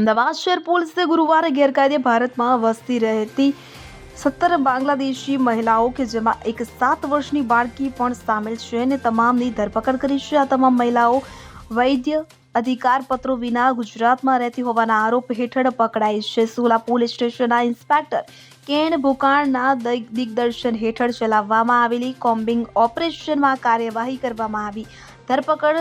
અમદાવાદ શહેર પોલીસે ગુરુવારે ગેરકાયદે ભારતમાં વસતી રહેતી સત્તર બાંગ્લાદેશી મહિલાઓ કે જેમાં એક સાત વર્ષની બાળકી પણ સામેલ છે અને તમામની ધરપકડ કરી છે. આ તમામ મહિલાઓ વૈદ્ય અધિકાર પત્રો વિના ગુજરાતમાં રહેતી હોવાના આરોપ હેઠળ પકડાઈ છે. સુલા પોલીસ સ્ટેશનના ઇન્સ્પેક્ટર કેન ભૂકાણના દિગ- દિગ્દર્શન હેઠળ ચલાવવામાં આવેલી કોમ્બિંગ ઓપરેશનમાં કાર્યવાહી કરવામાં આવી. ધરપકડ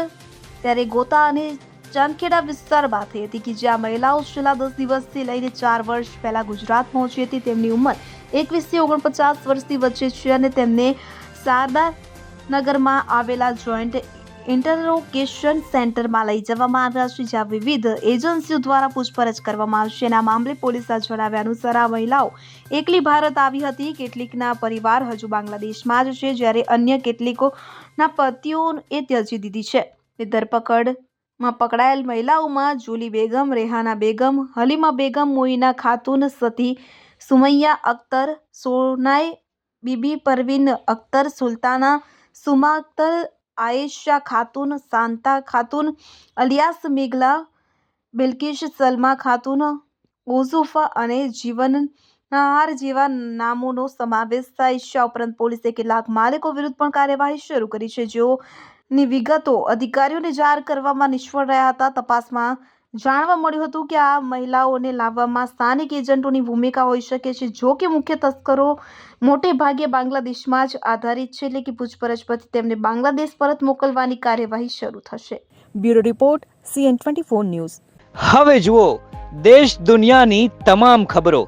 ત્યારે ગોતા અને ચાંદખેડા વિસ્તારમાં થઈ હતી કે જ્યાં મહિલાઓ છેલ્લા દસ દિવસથી લઈને ચાર વર્ષ પહેલા ગુજરાત પહોંચી હતી. તેમની ઉંમર એકવીસથી ઓગણપચાસ વર્ષની વચ્ચે છે અને તેમને શારદા નગરમાં આવેલા જોઈન્ટ ઇન્ટરોગેશન સેન્ટરમાં લઈ જવામાં આવ્યા છે, જ્યાં વિવિધ એજન્સીઓ દ્વારા પૂછપરછ કરવામાં આવશે. આ મામલે પોલીસના જણાવ્યા અનુસાર આ મહિલાઓ એકલી ભારત આવી હતી. કેટલીકના પરિવાર હજુ બાંગ્લાદેશમાં જ છે, જ્યારે અન્ય કેટલીકોના પતિઓએ ત્યજી દીધી છે. તે ધરપકડમાં પકડાયેલ મહિલાઓમાં જુલી બેગમ, રેહાના બેગમ, હલીમા બેગમ, મોઈના ખાતુન, સતી, સુમૈયા અખ્તર, સોનાઈ બીબી, પરવીન અખ્તર, સુલતાના સુમા અખ્તર આયેશા ખાતુન શાંતા ખાતુન, અલિયાસ મેઘલા, બિલ્કિશ સલમા ખાતુન ઓઝુફા અને જીવનહાર જેવા નામોનો સમાવેશ થાય. છે આ ઉપરાંત પોલીસે કેટલાક માલિકો વિરુદ્ધ પણ કાર્યવાહી શરૂ કરી છે. જેઓની વિગતો અધિકારીઓને જાહેર કરવામાં નિષ્ફળ રહ્યા હતા. તપાસમાં જાણવા મળ્યું હતું કે આ મહિલાઓને લાવવામાં સ્થાનિક એજન્ટોની ભૂમિકા હોઈ શકે છે. જો કે મુખ્ય તસ્કરો મોટે ભાગે બાંગ્લાદેશમાં જ આધારિત છે. એટલે કે પૂછપરછ પછી તેમને બાંગ્લાદેશ પરત મોકલવાની કાર્યવાહી શરૂ થશે. Bureau report CN twenty four news. હવે જુઓ દેશ દુનિયાની તમામ ખબરો.